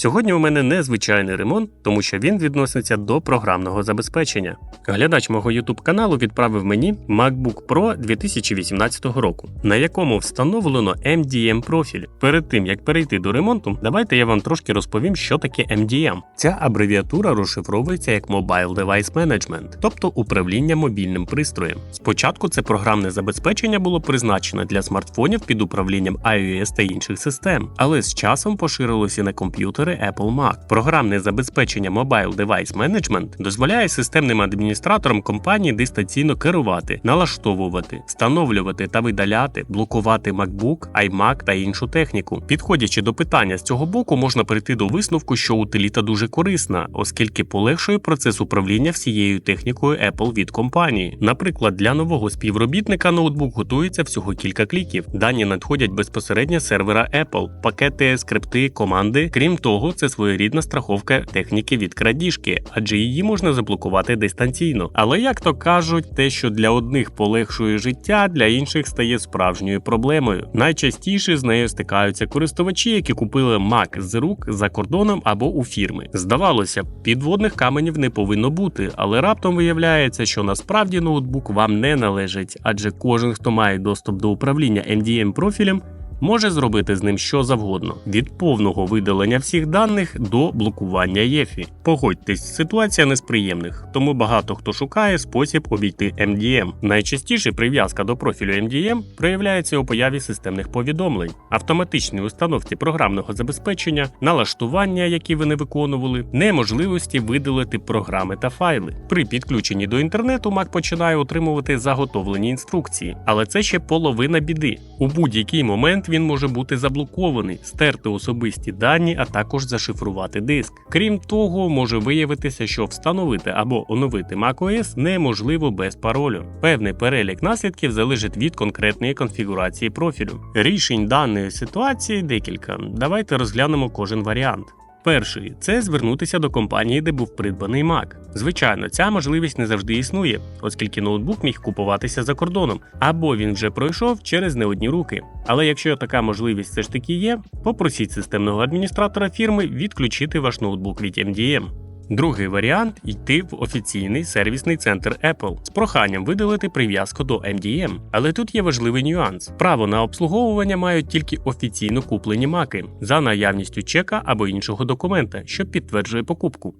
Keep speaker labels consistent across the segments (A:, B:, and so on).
A: Сьогодні у мене незвичайний ремонт, тому що він відноситься до програмного забезпечення. Глядач мого YouTube каналу відправив мені MacBook Pro 2018 року, на якому встановлено MDM профіль. Перед тим як перейти до ремонту, давайте я вам трошки розповім, що таке MDM. Ця абревіатура розшифровується як Mobile Device Management, тобто управління мобільним пристроєм. Спочатку це програмне забезпечення було призначено для смартфонів під управлінням iOS та інших систем, але з часом поширилося на комп'ютери Apple Mac. Програмне забезпечення Mobile Device Management дозволяє системним адміністраторам компанії дистанційно керувати, налаштовувати, встановлювати та видаляти, блокувати MacBook, iMac та іншу техніку. Підходячи до питання з цього боку, можна прийти до висновку, що утиліта дуже корисна, оскільки полегшує процес управління всією технікою Apple від компанії. Наприклад, для нового співробітника ноутбук готується всього кілька кліків. Дані надходять безпосередньо з сервера Apple, пакети, скрипти, команди. Крім того, це своєрідна страховка техніки від крадіжки, адже її можна заблокувати дистанційно. Але як то кажуть, те, що для одних полегшує життя, для інших стає справжньою проблемою. Найчастіше з нею стикаються користувачі, які купили Mac з рук за кордоном або у фірми. Здавалося, підводних каменів не повинно бути, але раптом виявляється, що насправді ноутбук вам не належить, адже кожен, хто має доступ до управління MDM профілем. Може зробити з ним що завгодно від повного видалення всіх даних до блокування ЄФІ. Погодьтесь, ситуація не з приємних, тому багато хто шукає спосіб обійти MDM. Найчастіше прив'язка до профілю MDM проявляється у появі системних повідомлень, автоматичній установці програмного забезпечення, налаштування, які ви не виконували, неможливості видалити програми та файли. При підключенні до інтернету Mac починає отримувати заготовлені інструкції, але це ще половина біди. У будь-який момент він може бути заблокований, стерти особисті дані, а також зашифрувати диск. Крім того, може виявитися, що встановити або оновити macOS неможливо без паролю. Певний перелік наслідків залежить від конкретної конфігурації профілю. Рішень даної ситуації декілька. Давайте розглянемо кожен варіант. Перший це звернутися до компанії, де був придбаний Mac. Звичайно, ця можливість не завжди існує, оскільки ноутбук міг купуватися за кордоном, або він вже пройшов через не одні руки. Але якщо така можливість все ж таки є, попросіть системного адміністратора фірми відключити ваш ноутбук від MDM. Другий варіант йти в офіційний сервісний центр Apple з проханням видалити прив'язку до MDM. Але тут є важливий нюанс: право на обслуговування мають тільки офіційно куплені маки за наявністю чека або іншого документа, що підтверджує покупку.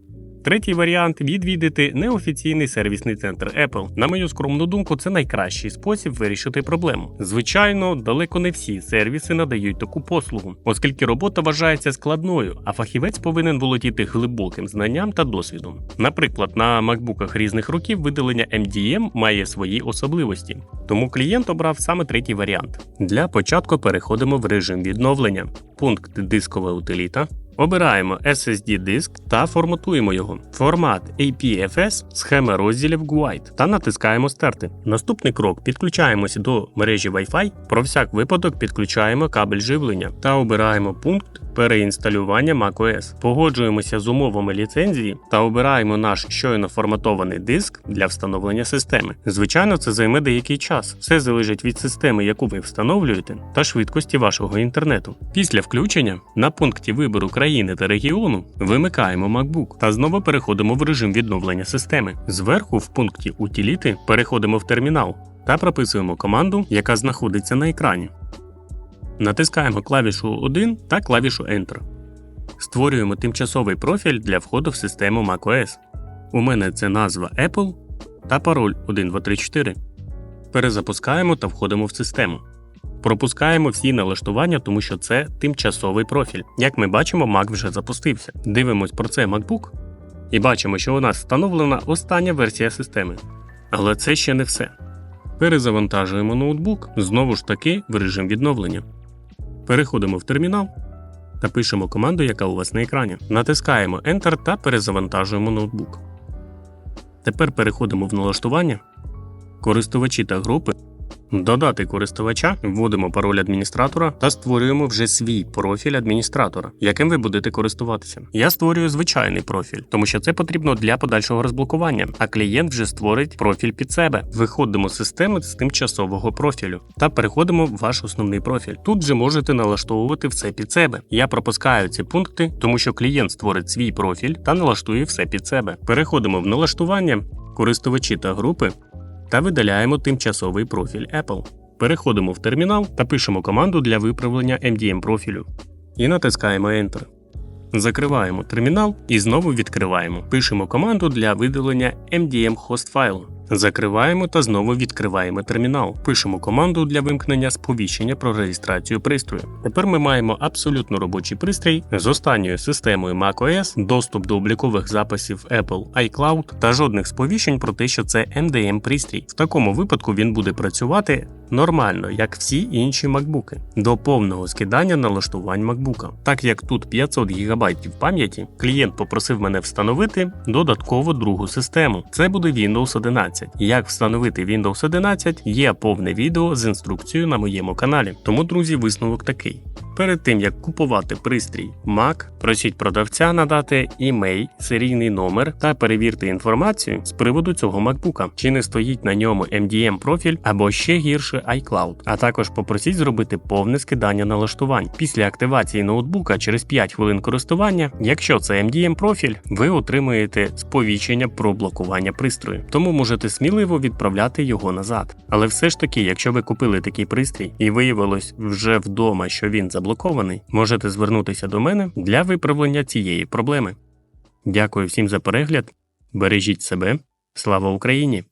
A: Третій варіант відвідати неофіційний сервісний центр Apple. На мою скромну думку, це найкращий спосіб вирішити проблему. Звичайно, далеко не всі сервіси надають таку послугу, оскільки робота вважається складною, а фахівець повинен володіти глибоким знанням та досвідом. Наприклад, на макбуках різних років видалення MDM має свої особливості, тому клієнт обрав саме третій варіант. Для початку переходимо в режим відновлення. Пункт дискова утиліта. Обираємо SSD диск та форматуємо його. Формат APFS, схема розділів GUIDE та натискаємо Стерти. Наступний крок підключаємося до мережі Wi-Fi. Про всяк випадок підключаємо кабель живлення та обираємо пункт переінсталювання macOS. Погоджуємося з умовами ліцензії та обираємо наш щойно форматований диск для встановлення системи. Звичайно, це займе деякий час. Все залежить від системи, яку ви встановлюєте, та швидкості вашого інтернету. Після включення на пункті вибору країни та регіону вимикаємо MacBook та знову переходимо в режим відновлення системи. Зверху в пункті Утиліти переходимо в термінал та прописуємо команду, яка знаходиться на екрані. Натискаємо клавішу 1 та клавішу Enter. Створюємо тимчасовий профіль для входу в систему macOS. У мене це назва Apple та пароль 1234. Перезапускаємо та входимо в систему. Пропускаємо всі налаштування, тому що це тимчасовий профіль. Як ми бачимо, Mac вже запустився. Дивимось про це MacBook і бачимо, що у нас встановлена остання версія системи. Але це ще не все. Перезавантажуємо ноутбук знову ж таки в режим відновлення. Переходимо в термінал та пишемо команду, яка у вас на екрані. Натискаємо Enter та перезавантажуємо ноутбук. Тепер переходимо в налаштування, користувачі та групи Додати користувача, вводимо пароль адміністратора та створюємо вже свій профіль адміністратора, яким ви будете користуватися. Я створюю звичайний профіль, тому що це потрібно для подальшого розблокування, а клієнт вже створить профіль під себе. Виходимо з системи з тимчасового профілю та переходимо в ваш основний профіль. Тут же можете налаштовувати все під себе. Я пропускаю ці пункти, тому що клієнт створить свій профіль та налаштує все під себе. Переходимо в налаштування, користувачі та групи та видаляємо тимчасовий профіль Apple. Переходимо в термінал та пишемо команду для виправлення MDM профілю і натискаємо Enter. Закриваємо термінал і знову відкриваємо. Пишемо команду для видалення MDM хост файлу. Закриваємо та знову відкриваємо термінал. Пишемо команду для вимкнення сповіщення про реєстрацію пристрою. Тепер ми маємо абсолютно робочий пристрій з останньою системою macOS, доступ до облікових записів Apple iCloud та жодних сповіщень про те, що це MDM пристрій. В такому випадку він буде працювати нормально, як всі інші MacBook, до повного скидання налаштувань MacBook. Так як тут 500 ГБ пам'яті, клієнт попросив мене встановити додатково другу систему. Це буде Windows 11. Як встановити Windows 11, є повне відео з інструкцією на моєму каналі. Тому, друзі, висновок такий. Перед тим як купувати пристрій Mac, просіть продавця надати імей, серійний номер та перевірте інформацію з приводу цього MacBook, чи не стоїть на ньому MDM профіль або ще гірше iCloud. А також попросіть зробити повне скидання налаштувань. Після активації ноутбука через 5 хвилин користування, якщо це MDM профіль, ви отримуєте сповіщення про блокування пристрою. Тому можете сміливо відправляти його назад. Але все ж таки, якщо ви купили такий пристрій і виявилось вже вдома, що він заблокований, можете звернутися до мене для виправлення цієї проблеми. Дякую всім за перегляд. Бережіть себе. Слава Україні!